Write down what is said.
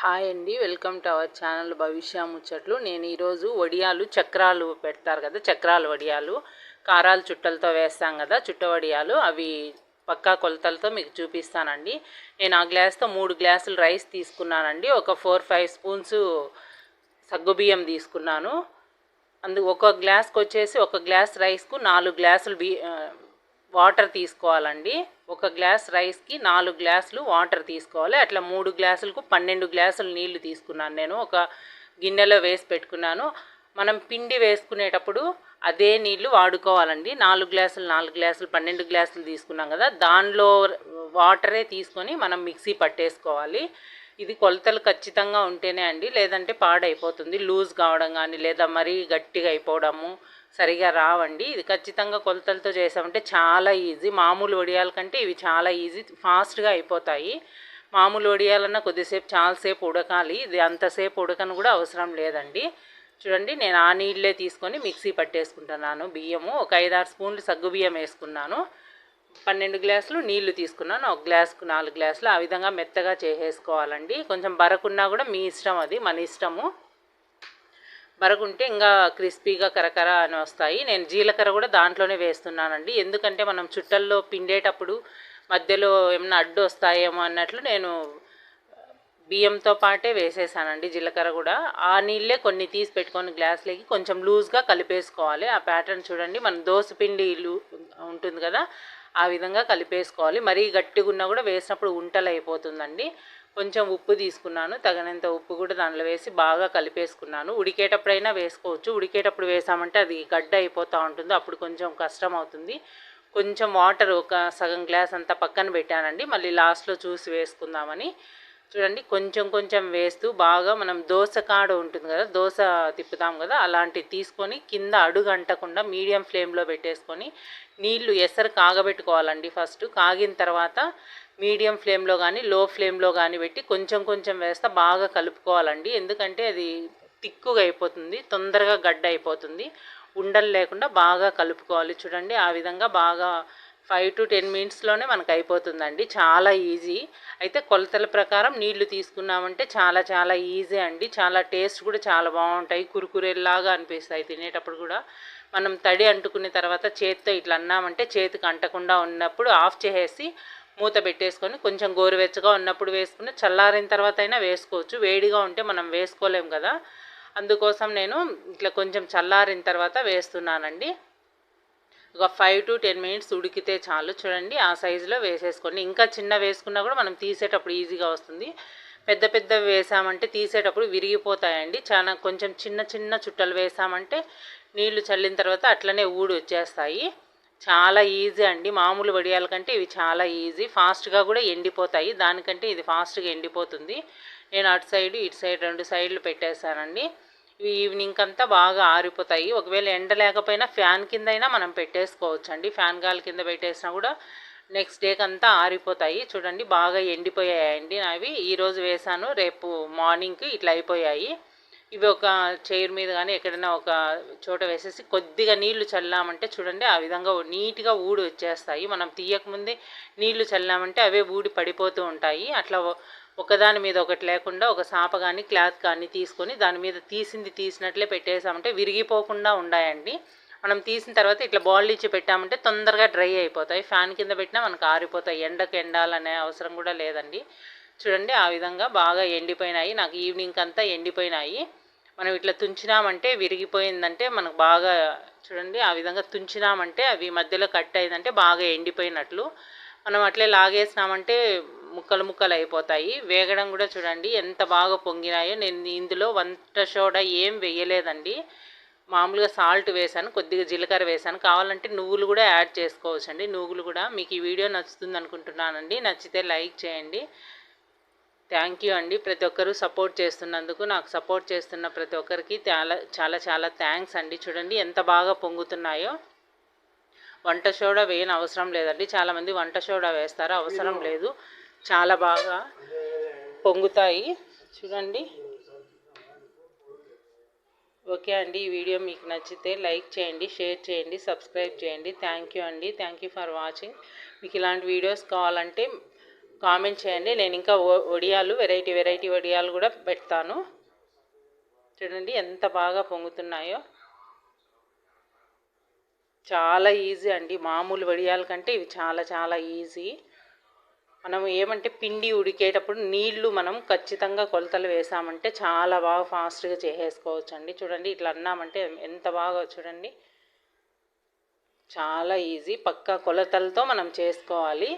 Hi అండి. Welcome to our channel Bhavishya Muchchatlu. నేను ఈరోజు వడియాలు చక్రాలు పెడతారు కదా చక్రాలు వడియాలు. కారాలు చుట్టలతో వేస్తాం కదా చుట్ట వడియాలు. అవి పక్కా కొలతలతో మీకు చూపిస్తానండి. నేను ఆ గ్లాస్తో మూడు గ్లాసులు రైస్ తీసుకున్నానండి. ఒక ఫోర్ ఫైవ్ స్పూన్స్ సగ్గుబియ్యం తీసుకున్నాను. అందు ఒక గ్లాస్కి వచ్చేసి ఒక గ్లాస్ రైస్కు నాలుగు గ్లాసులు బి వాటర్ తీసుకోవాలండి. ఒక గ్లాస్ రైస్కి నాలుగు గ్లాసులు వాటర్ తీసుకోవాలి. అట్లా మూడు గ్లాసులకు పన్నెండు గ్లాసులు నీళ్ళు తీసుకున్నాను నేను. ఒక గిన్నెలో వేసి పెట్టుకున్నాను. మనం పిండి వేసుకునేటప్పుడు అదే నీళ్ళు వాడుకోవాలండి. నాలుగు గ్లాసులు నాలుగు గ్లాసులు పన్నెండు గ్లాసులు తీసుకున్నాం కదా దానిలో వాటరే తీసుకొని మనం మిక్సీ పట్టేసుకోవాలి. ఇది కొలతలు ఖచ్చితంగా ఉంటేనే అండి. లేదంటే పాడైపోతుంది. లూజ్ కావడం కానీ లేదా మరీ గట్టిగా అయిపోవడము సరిగా రావండి. ఇది ఖచ్చితంగా కొలతలతో చేసామంటే చాలా ఈజీ. మామూలు వడియాల కంటే ఇవి చాలా ఈజీ ఫాస్ట్గా అయిపోతాయి. మామూలు వడియాలన్నా కొద్దిసేపు చాలాసేపు ఉడకాలి. ఇది అంతసేపు ఉడకను కూడా అవసరం లేదండి. చూడండి నేను ఆ నీళ్ళే తీసుకొని మిక్సీ పట్టేసుకుంటున్నాను. బియ్యము ఒక ఐదారు స్పూన్లు సగ్గు బియ్యం వేసుకున్నాను. పన్నెండు గ్లాసులు నీళ్ళు తీసుకున్నాను. ఒక గ్లాసుకు నాలుగు గ్లాసులు ఆ విధంగా మెత్తగా చేసేసుకోవాలండి. కొంచెం బరకున్నా కూడా మీ ఇష్టం అది మన ఇష్టము. బరకుంటే ఇంకా క్రిస్పీగా కరకర అని వస్తాయి. నేను జీలకర్ర కూడా దాంట్లోనే వేస్తున్నానండి. ఎందుకంటే మనం చుట్టల్లో పిండేటప్పుడు మధ్యలో ఏమైనా అడ్డు వస్తాయేమో అన్నట్లు నేను బియ్యంతో పాటే వేసేసానండి జీలకర్ర కూడా. ఆ నీళ్ళే కొన్ని తీసి పెట్టుకొని గ్లాస్లోకి కొంచెం లూజ్గా కలిపేసుకోవాలి. ఆ ప్యాటర్న్ చూడండి. మన దోశ పిండి ఉంటుంది కదా ఆ విధంగా కలిపేసుకోవాలి. మరీ గట్టిగా ఉన్నా కూడా వేసినప్పుడు ఉంటలు అయిపోతుందండి. కొంచెం ఉప్పు తీసుకున్నాను. తగినంత ఉప్పు కూడా దానిలో వేసి బాగా కలిపేసుకున్నాను. ఉడికేటప్పుడైనా వేసుకోవచ్చు. ఉడికేటప్పుడు వేసామంటే అది గడ్డ అయిపోతూ ఉంటుంది. అప్పుడు కొంచెం కష్టం అవుతుంది. కొంచెం వాటర్ ఒక సగం గ్లాస్ అంతా పక్కన పెట్టానండి. మళ్ళీ లాస్ట్లో చూసి వేసుకుందామని. చూడండి కొంచెం కొంచెం వేస్తూ బాగా మనం దోశ కాడ ఉంటుంది కదా దోశ తిప్పుతాం కదా అలాంటివి తీసుకొని కింద అడుగు అంటకుండా మీడియం ఫ్లేమ్లో పెట్టేసుకొని నీళ్ళు ఎసరు కాగబెట్టుకోవాలండి ఫస్ట్. కాగిన తర్వాత మీడియం ఫ్లేమ్లో కానీ లో ఫ్లేమ్లో కానీ పెట్టి కొంచెం కొంచెం వేస్తే బాగా కలుపుకోవాలండి. ఎందుకంటే అది తిక్కుగా అయిపోతుంది తొందరగా గడ్డ అయిపోతుంది. ఉండలు లేకుండా బాగా కలుపుకోవాలి. చూడండి ఆ విధంగా బాగా ఫైవ్ టు టెన్ మినిట్స్లోనే మనకు అయిపోతుందండి చాలా ఈజీ. అయితే కొలతల ప్రకారం నీళ్ళు తీసుకున్నామంటే చాలా చాలా ఈజీ అండి. చాలా టేస్ట్ కూడా చాలా బాగుంటాయి. కురుకురేలాగా అనిపిస్తాయి తినేటప్పుడు కూడా. మనం తడి అంటుకున్న తర్వాత చేతితో ఇట్లా అన్నామంటే చేతికి అంటకుండా ఉన్నప్పుడు ఆఫ్ చేసేసి మూత పెట్టేసుకొని కొంచెం గోరువెచ్చగా ఉన్నప్పుడు వేసుకుని చల్లారిన తర్వాత అయినా వేసుకోవచ్చు. వేడిగా ఉంటే మనం వేసుకోలేం కదా. అందుకోసం నేను ఇట్లా కొంచెం చల్లారిన తర్వాత వేస్తున్నానండి. ఒక ఫైవ్ టు టెన్ మినిట్స్ ఉడికితే చాలు. చూడండి ఆ సైజులో వేసేసుకోండి. ఇంకా చిన్న వేసుకున్నా కూడా మనం తీసేటప్పుడు ఈజీగా వస్తుంది. పెద్ద పెద్ద వేసామంటే తీసేటప్పుడు విరిగిపోతాయండి. చాలా కొంచెం చిన్న చిన్న చుట్టలు వేసామంటే నీళ్ళు చల్లిన తర్వాత అట్లనే ఊడి వచ్చేస్తాయి. చాలా ఈజీ అండి. మామూలు వడియాల కంటే ఇవి చాలా ఈజీ ఫాస్ట్గా కూడా ఎండిపోతాయి. దానికంటే ఇది ఫాస్ట్గా ఎండిపోతుంది. నేను అటు సైడ్ ఇటు సైడ్ రెండు సైడ్లు పెట్టేశానండి. ఇవి ఈవినింగ్ అంతా బాగా ఆరిపోతాయి. ఒకవేళ ఎండ లేకపోయినా ఫ్యాన్ కింద అయినా మనం పెట్టేసుకోవచ్చు అండి ఫ్యాన్ గాలి కింద పెట్టేసినా కూడా నెక్స్ట్ డేకి అంతా ఆరిపోతాయి. చూడండి బాగా ఎండిపోయాయండి అవి. ఈరోజు వేసాను రేపు మార్నింగ్కి ఇట్లా అయిపోయాయి. ఇవి ఒక చైర్ మీద కానీ ఎక్కడైనా ఒక చోట వేసేసి కొద్దిగా నీళ్ళు చల్లామంటే చూడండి ఆ విధంగా నీట్గా ఊడి వచ్చేస్తాయి. మనం తీయకముందే నీళ్ళు చల్లామంటే అవే ఊడి పడిపోతూ ఉంటాయి. అట్లా ఒకదాని మీద ఒకటి లేకుండా ఒక సాప కానీ క్లాత్ కానీ తీసుకొని దాని మీద తీసింది తీసినట్లే పెట్టేసామంటే విరిగిపోకుండా ఉన్నాయండి మనం తీసిన తర్వాత ఇట్లా బాల్ ఇచ్చి పెట్టామంటే తొందరగా డ్రై అయిపోతాయి. ఫ్యాన్ కింద పెట్టినా మనకు ఆరిపోతాయి. ఎండకు ఎండాలనే అవసరం కూడా లేదండి. చూడండి ఆ విధంగా బాగా ఎండిపోయినాయి. నాకు ఈవినింగ్ అంతా ఎండిపోయినాయి. మనం ఇట్లా తుంచినామంటే విరిగిపోయిందంటే మనకు బాగా చూడండి ఆ విధంగా తుంచినామంటే అవి మధ్యలో కట్ అయిందంటే బాగా ఎండిపోయినట్లు. మనం అట్లే లాగేసినామంటే ముక్కలు ముక్కలు అయిపోతాయి. వేగడం కూడా చూడండి ఎంత బాగా పొంగినాయో. నేను ఇందులో వంట సోడా ఏం వేయలేదండి. మామూలుగా సాల్ట్ వేసాను కొద్దిగా జీలకర్ర వేసాను. కావాలంటే నువ్వులు కూడా యాడ్ చేసుకోవచ్చండి. నువ్వులు కూడా మీకు ఈ వీడియో నచ్చుతుంది అనుకుంటున్నానండి. నచ్చితే లైక్ చేయండి. థ్యాంక్ యూ అండి. ప్రతి ఒక్కరూ సపోర్ట్ చేస్తున్నందుకు నాకు సపోర్ట్ చేస్తున్న ప్రతి ఒక్కరికి చాలా చాలా చాలా థ్యాంక్స్ అండి. చూడండి ఎంత బాగా పొంగుతున్నాయో. వంట సోడా వేయని అవసరం లేదండి చాలామంది వంట సోడా వేస్తారు. అవసరం లేదు. చాలా బాగా పొంగుతాయి. చూడండి. ఓకే అండి ఈ వీడియో మీకు నచ్చితే లైక్ చేయండి షేర్ చేయండి సబ్స్క్రైబ్ చేయండి. థ్యాంక్ యూ అండి. Thank you for watching. మీకు ఇలాంటి వీడియోస్ కావాలంటే కామెంట్ చేయండి. నేను ఇంకా వడియాలు వెరైటీ వెరైటీ వడియాలు కూడా పెడతాను. చూడండి ఎంత బాగా పొంగుతున్నాయో. చాలా ఈజీ అండి. మామూలు వడియాల కంటే ఇవి చాలా చాలా ఈజీ. మనం ఏమంటే పిండి ఉడికేటప్పుడు నీళ్ళు మనం ఖచ్చితంగా కొలతలు వేసామంటే చాలా బాగా ఫాస్ట్గా చేసేసుకోవచ్చు అండి చూడండి ఇట్లా అన్నామంటే ఎంత బాగా చూడండి. చాలా ఈజీ. పక్కా కొలతలతో మనం చేసుకోవాలి.